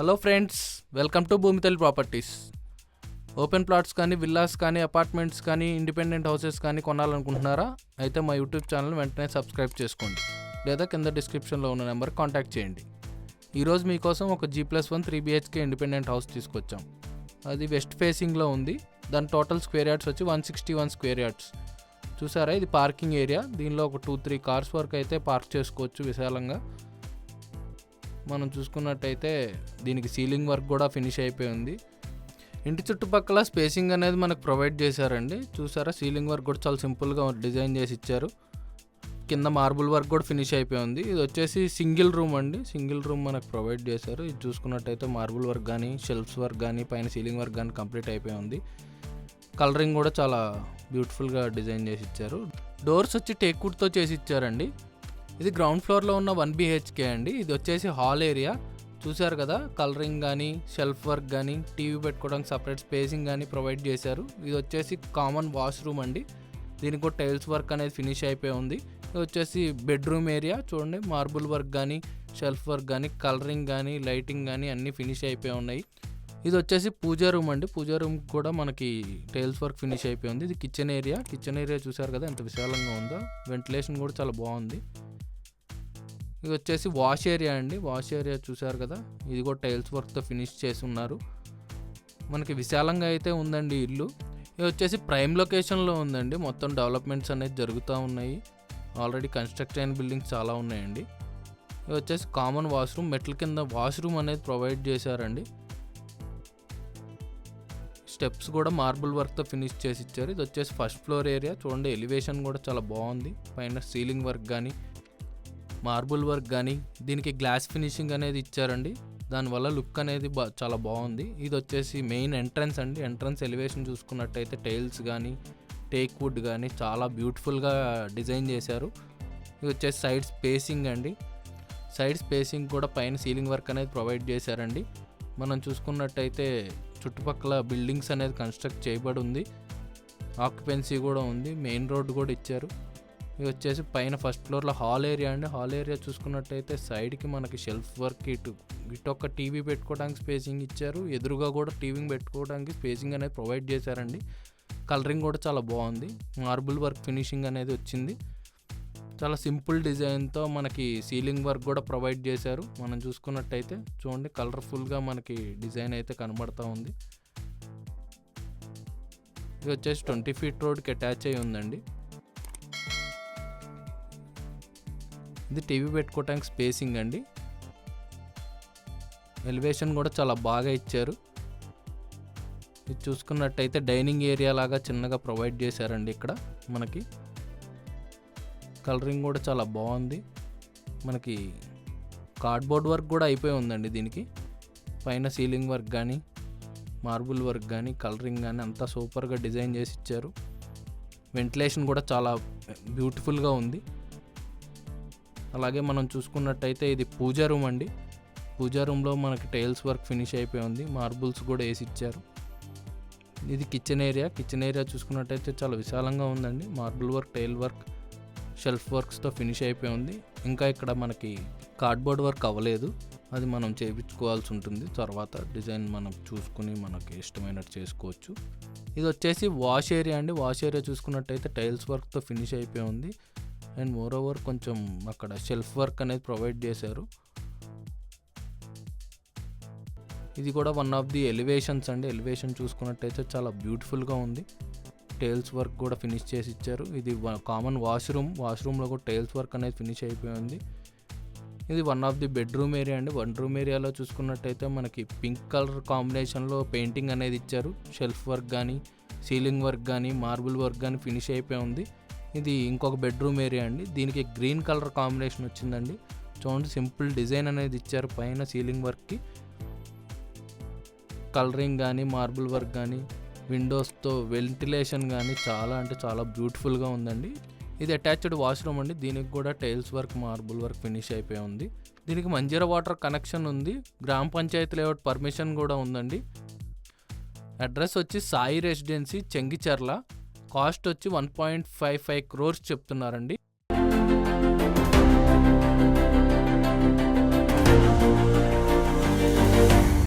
Hello friends welcome to Bhumithalli properties open plots కానీ villas కానీ apartments కానీ independent houses కానీ కొనాలనుకుంటున్నారా? అయితే మా యూట్యూబ్ ఛానల్ వెంటనే సబ్స్క్రైబ్ చేసుకోండి. లేదా కింద డిస్క్రిప్షన్లో ఉన్న నెంబర్ కాంటాక్ట్ చేయండి. ఈరోజు మీకోసం ఒక G plus one three BHK independent house తీసుకొచ్చాం. అది వెస్ట్ ఫేసింగ్లో ఉంది. దాని టోటల్ స్క్వేర్ యార్డ్స్ వచ్చి one sixty one square yards చూసారా? ఇది పార్కింగ్ ఏరియా దీనిలో ఒక టూ త్రీ కార్స్ వరకు అయితే పార్క్ చేసుకోవచ్చు విశాలంగా. మనం చూసుకున్నట్టయితే దీనికి సీలింగ్ వర్క్ కూడా ఫినిష్ అయిపోయి ఉంది. ఇంటి చుట్టుపక్కల స్పేసింగ్ అనేది మనకు ప్రొవైడ్ చేశారండి. చూసారా? సీలింగ్ వర్క్ కూడా చాలా సింపుల్గా డిజైన్ చేసి ఇచ్చారు. కింద మార్బుల్ వర్క్ కూడా ఫినిష్ అయిపోయి ఉంది. ఇది వచ్చేసి సింగిల్ రూమ్ అండి. సింగిల్ రూమ్ మనకు ప్రొవైడ్ చేశారు. ఇది చూసుకున్నట్టయితే మార్బుల్ వర్క్ కానీ షెల్ఫ్స్ వర్క్ కానీ పైన సీలింగ్ వర్క్ కానీ కంప్లీట్ అయిపోయి ఉంది. కలరింగ్ కూడా చాలా బ్యూటిఫుల్గా డిజైన్ చేసి ఇచ్చారు. డోర్స్ వచ్చి టేక్వుడ్తో చేసి ఇచ్చారండి. ఇది గ్రౌండ్ ఫ్లోర్లో ఉన్న వన్ బీహెచ్కే అండి. ఇది వచ్చేసి హాల్ ఏరియా చూశారు కదా కలరింగ్ కానీ షెల్ఫ్ వర్క్ కానీ టీవీ పెట్టుకోవడానికి సపరేట్ స్పేసింగ్ కానీ ప్రొవైడ్ చేశారు. ఇది వచ్చేసి కామన్ వాష్రూమ్ అండి. దీనికి కూడా టైల్స్ వర్క్ అనేది ఫినిష్ అయిపోయి ఉంది. ఇది వచ్చేసి బెడ్రూమ్ ఏరియా చూడండి మార్బుల్ వర్క్ కానీ షెల్ఫ్ వర్క్ కానీ కలరింగ్ కానీ లైటింగ్ కానీ అన్నీ ఫినిష్ అయిపోయి ఉన్నాయి. ఇది వచ్చేసి పూజా రూమ్ అండి. పూజా రూమ్ కూడా మనకి టైల్స్ వర్క్ ఫినిష్ అయిపోయి ఉంది. ఇది కిచెన్ ఏరియా కిచెన్ ఏరియా చూసారు కదా ఎంత విశాలంగా ఉందో. వెంటిలేషన్ కూడా చాలా బాగుంది. ఇది వచ్చేసి వాష్ ఏరియా అండి. వాష్ ఏరియా చూసారు కదా? ఇది కూడా టైల్స్ వర్క్తో ఫినిష్ చేసి ఉన్నారు. మనకి విశాలంగా అయితే ఉందండి ఇల్లు. ఇది వచ్చేసి ప్రైమ్ లొకేషన్లో ఉందండి. మొత్తం డెవలప్మెంట్స్ అనేది జరుగుతూ ఉన్నాయి. ఆల్రెడీ కన్స్ట్రక్ట్ అయిన బిల్డింగ్స్ చాలా ఉన్నాయండి. ఇది వచ్చేసి కామన్ వాష్రూమ్. మెట్ల కింద వాష్రూమ్ అనేది ప్రొవైడ్ చేశారండి. స్టెప్స్ కూడా మార్బుల్ వర్క్తో ఫినిష్ చేసి ఇచ్చారు. ఇది వచ్చేసి ఫస్ట్ ఫ్లోర్ ఏరియా. చూడండి ఎలివేషన్ కూడా చాలా బాగుంది. పైన సీలింగ్ వర్క్ కానీ మార్బుల్ వర్క్ కానీ దీనికి గ్లాస్ ఫినిషింగ్ అనేది ఇచ్చారండి. దానివల్ల లుక్ అనేది బా చాలా బాగుంది. ఇది వచ్చేసి మెయిన్ ఎంట్రన్స్ అండి. ఎంట్రన్స్ ఎలివేషన్ చూసుకున్నట్టయితే టైల్స్ కానీ టేక్ వుడ్ కానీ చాలా బ్యూటిఫుల్గా డిజైన్ చేశారు. ఇది వచ్చేసి సైడ్ స్పేసింగ్ అండి. సైడ్ స్పేసింగ్ కూడా పైన సీలింగ్ వర్క్ అనేది ప్రొవైడ్ చేశారండి. మనం చూసుకున్నట్టయితే చుట్టుపక్కల బిల్డింగ్స్ అనేది కన్స్ట్రక్ట్ చేయబడి ఉంది. ఆక్యుపెన్సీ కూడా ఉంది. మెయిన్ రోడ్ కూడా ఇచ్చారు. ఇది వచ్చేసి పైన ఫస్ట్ ఫ్లోర్లో హాల్ ఏరియా అండి. హాల్ ఏరియా చూసుకున్నట్టయితే సైడ్కి మనకి షెల్ఫ్ వర్క్ ఇటు ఇటు ఒక టీవీ పెట్టుకోవడానికి స్పేసింగ్ ఇచ్చారు. ఎదురుగా కూడా టీవీ పెట్టుకోవడానికి స్పేసింగ్ అనేది ప్రొవైడ్ చేశారండి. కలరింగ్ కూడా చాలా బాగుంది. మార్బుల్ వర్క్ ఫినిషింగ్ అనేది వచ్చింది. చాలా సింపుల్ డిజైన్తో మనకి సీలింగ్ వర్క్ కూడా ప్రొవైడ్ చేశారు. మనం చూసుకున్నట్టయితే చూడండి కలర్ఫుల్గా మనకి డిజైన్ అయితే కనబడతా ఉంది. ఇది వచ్చేసి ట్వంటీ ఫీట్ రోడ్కి అటాచ్ అయి ఉందండి. ఇది టీవీ పెట్టుకోవడానికి స్పేసింగ్ అండి. ఎలివేషన్ కూడా చాలా బాగా ఇచ్చారు. ఇది చూసుకున్నట్టయితే డైనింగ్ ఏరియా లాగా చిన్నగా ప్రొవైడ్ చేశారండి ఇక్కడ మనకి. కలరింగ్ కూడా చాలా బాగుంది. మనకి కార్డ్బోర్డ్ వర్క్ కూడా అయిపోయి ఉందండి దీనికి. పైన సీలింగ్ వర్క్ కానీ మార్బుల్ వర్క్ కానీ కలరింగ్ కానీ అంతా సూపర్గా డిజైన్ చేసి ఇచ్చారు. వెంటిలేషన్ కూడా చాలా బ్యూటిఫుల్గా ఉంది. అలాగే మనం చూసుకున్నట్టయితే ఇది పూజా రూమ్ అండి. పూజా రూమ్లో మనకి టైల్స్ వర్క్ ఫినిష్ అయిపోయి ఉంది. మార్బుల్స్ కూడా వేసి ఇచ్చారు. ఇది కిచెన్ ఏరియా. కిచెన్ ఏరియా చూసుకున్నట్టయితే చాలా విశాలంగా ఉందండి. Marble work tile work shelf వర్క్స్తో finish అయిపోయి ఉంది. ఇంకా ఇక్కడ మనకి కార్డ్బోర్డ్ వర్క్ అవ్వలేదు. అది మనం చేయించుకోవాల్సి ఉంటుంది. తర్వాత డిజైన్ మనం చూసుకుని మనకి ఇష్టమైనట్టు చేసుకోవచ్చు. ఇది వచ్చేసి వాష్ ఏరియా అండి. వాష్ ఏరియా చూసుకున్నట్టయితే టైల్స్ వర్క్తో ఫినిష్ అయిపోయి ఉంది. అండ్ మోర్ ఓవర్ కొంచెం అక్కడ షెల్ఫ్ వర్క్ అనేది ప్రొవైడ్ చేశారు. ఇది కూడా వన్ ఆఫ్ ది ఎలివేషన్స్ అండి. ఎలివేషన్ చూసుకున్నట్టయితే చాలా బ్యూటిఫుల్గా ఉంది. టైల్స్ వర్క్ కూడా ఫినిష్ చేసి ఇచ్చారు. ఇది కామన్ వాష్రూమ్. వాష్రూమ్లో కూడా టైల్స్ వర్క్ అనేది ఫినిష్ అయిపోయింది ఇది one of the bedroom area అండి. వన్ రూమ్ ఏరియాలో చూసుకున్నట్టయితే మనకి పింక్ కలర్ కాంబినేషన్లో పెయింటింగ్ అనేది ఇచ్చారు. షెల్ఫ్ వర్క్ కానీ సీలింగ్ వర్క్ కానీ మార్బుల్ వర్క్ కానీ ఫినిష్ అయిపోయి ఉంది. ఇది ఇంకొక బెడ్రూమ్ ఏరియా అండి. దీనికి గ్రీన్ కలర్ కాంబినేషన్ వచ్చిందండి. చూడండి సింపుల్ డిజైన్ అనేది ఇచ్చారు. పైన సీలింగ్ వర్క్కి కలరింగ్ కానీ మార్బుల్ వర్క్ కానీ విండోస్తో వెంటిలేషన్ కానీ చాలా అంటే చాలా బ్యూటిఫుల్గా ఉందండి. ఇది అటాచ్డ్ వాష్రూమ్ అండి. దీనికి కూడా tiles work marble work finish అయిపోయి ఉంది. దీనికి మంజీరా వాటర్ కనెక్షన్ ఉంది. గ్రామ పంచాయతీ లేఅవుట్ పర్మిషన్ కూడా ఉందండి. అడ్రస్ వచ్చి సాయి రెసిడెన్సీ చెంగిచర్ల. కాస్ట్ వచ్చి one point five five crores చెప్తున్నారండి.